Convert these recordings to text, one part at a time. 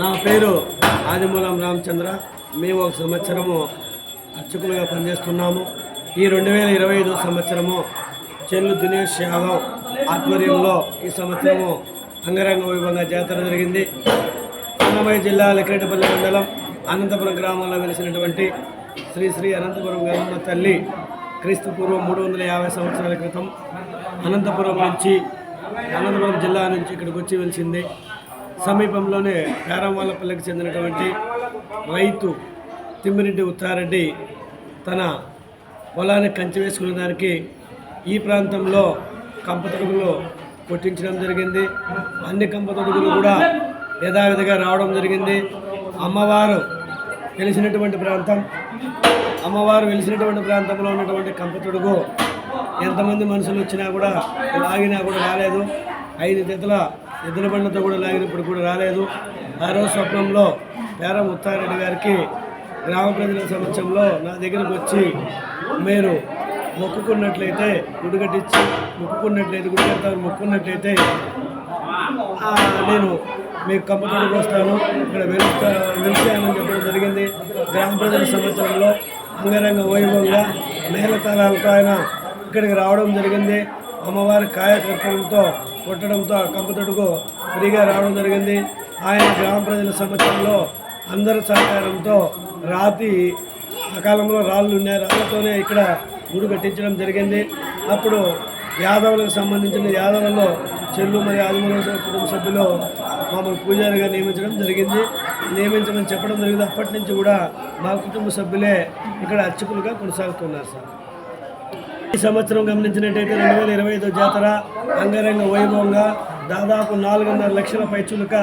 నా పేరు ఆదిమూలం రామచంద్ర. మేము ఒక సంవత్సరము అర్చకులుగా పనిచేస్తున్నాము. ఈ రెండు వేల ఇరవై ఐదు సంవత్సరము చెల్లు దినేష్ యాదవ్ ఆధ్వర్యంలో ఈ సంవత్సరము అంగరంగ వైభవంగా జాతర జరిగింది. అన్నమయ్య జిల్లా లెక్కెటపల్లి మండలం అనంతపురం గ్రామంలో వెలిసినటువంటి శ్రీ శ్రీ అనంతపురం గ్రామ తల్లి క్రీస్తు పూర్వం మూడు వందల యాభై సంవత్సరాల క్రితం అనంతపురం నుంచి అనంతపురం జిల్లా నుంచి ఇక్కడికి వచ్చి వెలిసింది. సమీపంలోనే పేరంవాళ్ళపల్లికి చెందినటువంటి రైతు తిమ్మిరెడ్డి ఉత్తారెడ్డి తన పొలాన్ని కంచి వేసుకునే దానికి ఈ ప్రాంతంలో కంపతడుగులు కొట్టించడం జరిగింది. అన్ని కంపతడుగులు కూడా యథావిధిగా రావడం జరిగింది. అమ్మవారు తెలిసినటువంటి ప్రాంతం. అమ్మవారు వెలిసినటువంటి ప్రాంతంలో ఉన్నటువంటి కంపతొడుగు ఎంతమంది మనుషులు వచ్చినా కూడా లాగినా కూడా రాలేదు. ఐదు జతల ఎద్దుల బండ్లతో కూడా లాగినప్పుడు కూడా రాలేదు. ఆ రోజు స్వప్నంలో పేర ముత్తారెడ్డి గారికి గ్రామ ప్రజల సమక్షంలో నా దగ్గరకు వచ్చి మీరు మొక్కుకున్నట్లయితే గుడిగట్టించి మొక్కుకున్నట్లయితే గుడిగట్టారు మొక్కున్నట్లయితే నేను మీకు కంపతోడికి వస్తాను. ఇక్కడ వెలుస్తా వెలిసానని చెప్పడం జరిగింది. గ్రామ ప్రజల సంవత్సరంలో అంగరంగ వైభవంగా మేళతాళాలతో ఆయన ఇక్కడికి రావడం జరిగింది. అమ్మవారి కాయకర్పణతో కొట్టడంతో కంపతడుకు ఫ్రీగా రావడం జరిగింది. ఆయన గ్రామ ప్రజల సమక్షంలో అందరి సహకారంతో రాతి ఆ కాలంలో రాళ్ళు ఉన్నాయి. రాళ్ళతోనే ఇక్కడ గుడి కట్టించడం జరిగింది. అప్పుడు యాదవులకు సంబంధించిన యాదవుల్లో చెల్లు మరియు ఆదిమూల కుటుంబ సభ్యులు మామూలు పూజారిగా నియమించడం జరిగింది. నియమించమని చెప్పడం జరిగింది. అప్పటి నుంచి కూడా మా కుటుంబ సభ్యులే ఇక్కడ అర్చకులుగా కొనసాగుతున్నారు సార్. ఈ సంవత్సరం గమనించినట్టయితే రెండు వేల ఇరవై ఐదో జాతర అంగరంగ వైభవంగా దాదాపు నాలుగున్నర లక్షల పైచులుక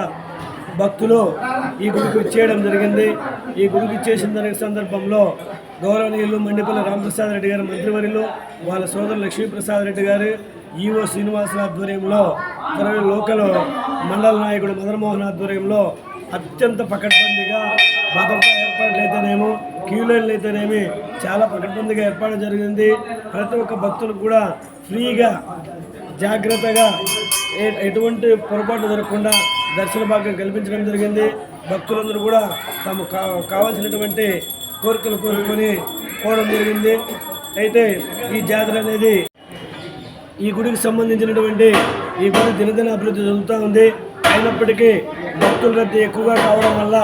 భక్తులు ఈ గుడికి ఇచ్చేయడం జరిగింది. ఈ గుడికి ఇచ్చేసిన దాని సందర్భంలో గౌరవనీయులు మండిపల్లి రామప్రసాద్ రెడ్డి గారు మంత్రివర్యులు వాళ్ళ సోదరు లక్ష్మీప్రసాద్ రెడ్డి గారు ఈవో శ్రీనివాసుల ఆధ్వర్యంలో తర్వాత లోకల్ మండల నాయకుడు మదన్మోహన్ ఆధ్వర్యంలో అత్యంత పకడ్బందీగా భద్రతా ఏర్పాట్లు అయితేనేమో క్యూ లైన్లు అయితేనేమి చాలా పకడ్బందీగా ఏర్పాటు జరిగింది. ప్రతి ఒక్క భక్తులు కూడా ఫ్రీగా జాగ్రత్తగా ఎటువంటి పొరపాటు జరగకుండా దర్శన భాగం కల్పించడం జరిగింది. భక్తులందరూ కూడా తమ కావాల్సినటువంటి కోరికలు కోరుకొని పోవడం జరిగింది. అయితే ఈ జాతర అనేది ఈ గుడికి సంబంధించినటువంటి ఈ గుడి దినదిన అభివృద్ధి చెందుతూ ఉంది. అయినప్పటికీ భక్తుల రద్దీ ఎక్కువగా కావడం వల్ల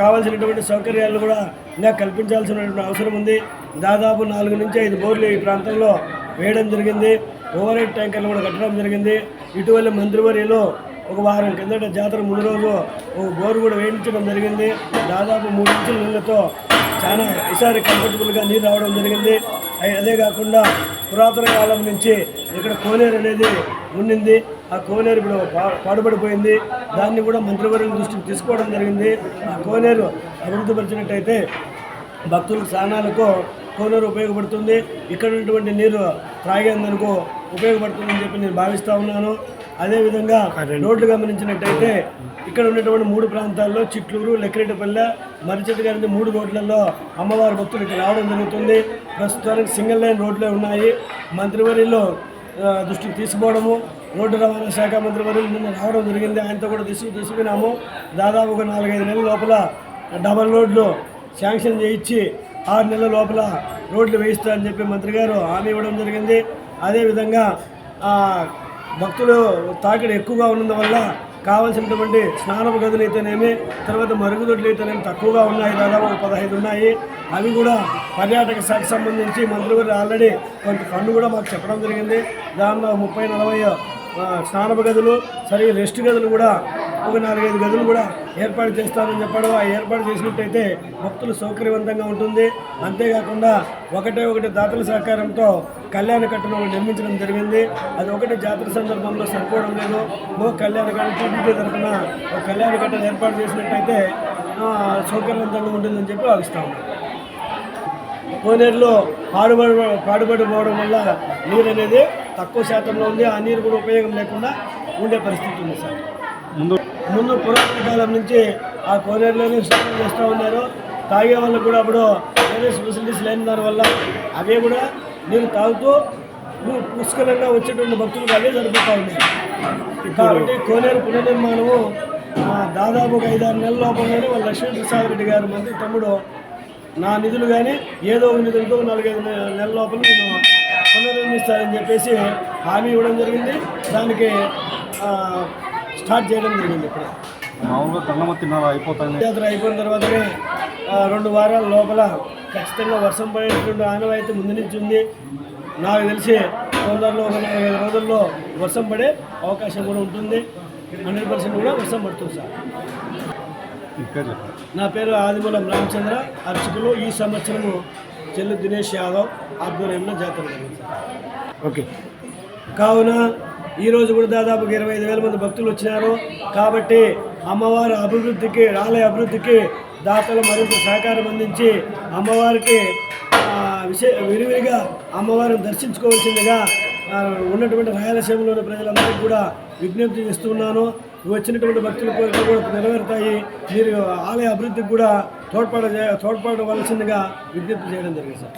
కావాల్సినటువంటి సౌకర్యాలు కూడా ఇంకా కల్పించాల్సినటువంటి అవసరం ఉంది. దాదాపు నాలుగు నుంచి ఐదు బోర్లు ఈ ప్రాంతంలో వేయడం జరిగింది. ఓవర్ హెడ్ ట్యాంకర్లు కూడా కట్టడం జరిగింది. ఇటీవల మంత్రివర్యలో ఒక వారం కిందట జాతర ముందు రోజు ఒక బోరు కూడా వేయించడం జరిగింది. దాదాపు మూడు ఇంచుల నీళ్ళతో చాలా ఈసారి కంఫర్టబుల్గా నీరు రావడం జరిగింది. అదే కాకుండా పురాతన కాలం నుంచి ఇక్కడ కోనేరు అనేది ఉండింది ఆ కోనేరు ఇప్పుడు పా- పాడుపడిపోయింది దాన్ని కూడా మంత్రివర్గం దృష్టికి తీసుకోవడం జరిగింది. ఆ కోనేరు అభివృద్ధిపరిచినట్టయితే భక్తులకు స్నానాలకు కోనేరు ఉపయోగపడుతుంది. ఇక్కడ ఉన్నటువంటి నీరు త్రాగేందుకు ఉపయోగపడుతుందని చెప్పి నేను భావిస్తూ ఉన్నాను. అదేవిధంగా రోడ్లు గమనించినట్టయితే ఇక్కడ ఉన్నటువంటి మూడు ప్రాంతాల్లో చిట్లూరు లెక్కిరెడ్డిపల్లె మరిచెట్టు గారి మూడు రోడ్లలో అమ్మవారి భక్తులు ఇక్కడ రావడం జరుగుతుంది. ప్రస్తుతానికి సింగిల్ లైన్ రోడ్లే ఉన్నాయి. మంత్రివర్యులు దృష్టికి తీసుకోవడము. రోడ్డు రవాణా శాఖ మంత్రివర్యులు నిన్న రావడం జరిగింది. ఆయనతో కూడా తీసుకు తీసుకున్నాము. దాదాపు ఒక నాలుగైదు నెలల లోపల డబల్ రోడ్లు శాంక్షన్ చేయించి ఆరు నెలల లోపల రోడ్లు వేయిస్తారని చెప్పి మంత్రి గారు హామీ ఇవ్వడం జరిగింది. అదేవిధంగా భక్తులు తాకిడి ఎక్కువగా ఉన్నందువల్ల కావాల్సినటువంటి స్నానపు గదులు అయితేనేమి తర్వాత మరుగుదొడ్లు అయితేనేమి తక్కువగా ఉన్నాయి. దాదాపు ఒక పదహైదు ఉన్నాయి. అవి కూడా పర్యాటక శాఖకు సంబంధించి మంత్రి గారు ఆల్రెడీ కొంత ఫండ్ కూడా మాకు చెప్పడం జరిగింది. దానిలో ముప్పై నలభై స్నానపు గదులు సరే రెస్ట్ గదులు కూడా ఒక నాలుగైదు గదులు కూడా ఏర్పాటు చేస్తానని చెప్పడం ఆ ఏర్పాటు చేసినట్టయితే భక్తులు సౌకర్యవంతంగా ఉంటుంది. అంతేకాకుండా ఒకటే ఒకటి దాతల సహకారంతో కళ్యాణ కట్టను నిర్మించడం జరిగింది. అది ఒకటి జాతర సందర్భంలో సరిపోవడం లేదు. ఓ కళ్యాణ కట్ట టీడీపీ తరఫున ఒక కళ్యాణ కట్టను ఏర్పాటు చేసినట్టయితే సౌకర్యవంతంగా ఉంటుందని చెప్పి భావిస్తాం కోనేరులో పాడుబడి పాడుబడిపోవడం వల్ల నీరు అనేది తక్కువ శాతంలో ఉంది ఆ నీరు కూడా ఉపయోగం లేకుండా ఉండే పరిస్థితి ఉంది సార్. ముందు ముందు పురాతన కాలం నుంచి ఆ కోనేరులోనే స్నానం చేస్తూ ఉన్నారు. తాగే వాళ్ళకు కూడా అప్పుడు వేరే ఫెసిలిటీస్ లేని దాని వల్ల అవే కూడా నీరు తాగుతూ పుష్కలంగా వచ్చేటువంటి భక్తులకు అవే సరిపోతూ ఉన్నాయి. కాబట్టి కోనేరు పునర్నిర్మాణము దాదాపు ఒక ఐదారు నెలల లోపలనే వాళ్ళ లక్ష్మీప్రసాద్ రెడ్డి గారు మంత్రి తమ్ముడు నా నిధులు కానీ ఏదో ఒక నిధులతో నాలుగైదు నెలల లోపల నేను పునర్నిర్మిస్తానని చెప్పేసి హామీ ఇవ్వడం జరిగింది. దానికి స్టార్ట్ చేయడం జరిగింది ఇప్పుడు. మామూలుగా దండమత్తిన్నర అయిపోతుంది జాతర అయిపోయిన తర్వాతనే రెండు వారాల లోపల ఖచ్చితంగా వర్షం పడేటువంటి ఆనవాయితీ ముందు నుంచి ఉంది. నాకు తెలిసి తొందరలో ఒక నాలుగైదు రోజుల్లో వర్షం పడే అవకాశం కూడా ఉంటుంది. హండ్రెడ్ పర్సెంట్ కూడా వర్షం పడుతుంది సార్. నా పేరు ఆదిమూలం రామచంద్ర. అర్చకులు ఈ సంవత్సరము చెల్లు దినేష్ యాదవ్ ఆధ్వర్యంలో జాతర జరిగింది ఓకే. కావున ఈరోజు కూడా దాదాపు ఇరవై ఐదు వేల మంది భక్తులు వచ్చినారు. కాబట్టి అమ్మవారి అభివృద్ధికి ఆలయ అభివృద్ధికి దాతలు మరింత సహకారం అందించి అమ్మవారికి విశే విరివిరిగా అమ్మవారిని దర్శించుకోవాల్సిందిగా ఉన్నటువంటి రాయలసీమలోని ప్రజలందరికీ కూడా విజ్ఞప్తి చేస్తున్నాను. వచ్చినటువంటి భక్తుల కోరికలు కూడా నెరవేరుతాయి. మీరు ఆలయ అభివృద్ధికి కూడా తోడ్పడ తోడ్పడవలసిందిగా విజ్ఞప్తి చేయడం జరిగింది సార్.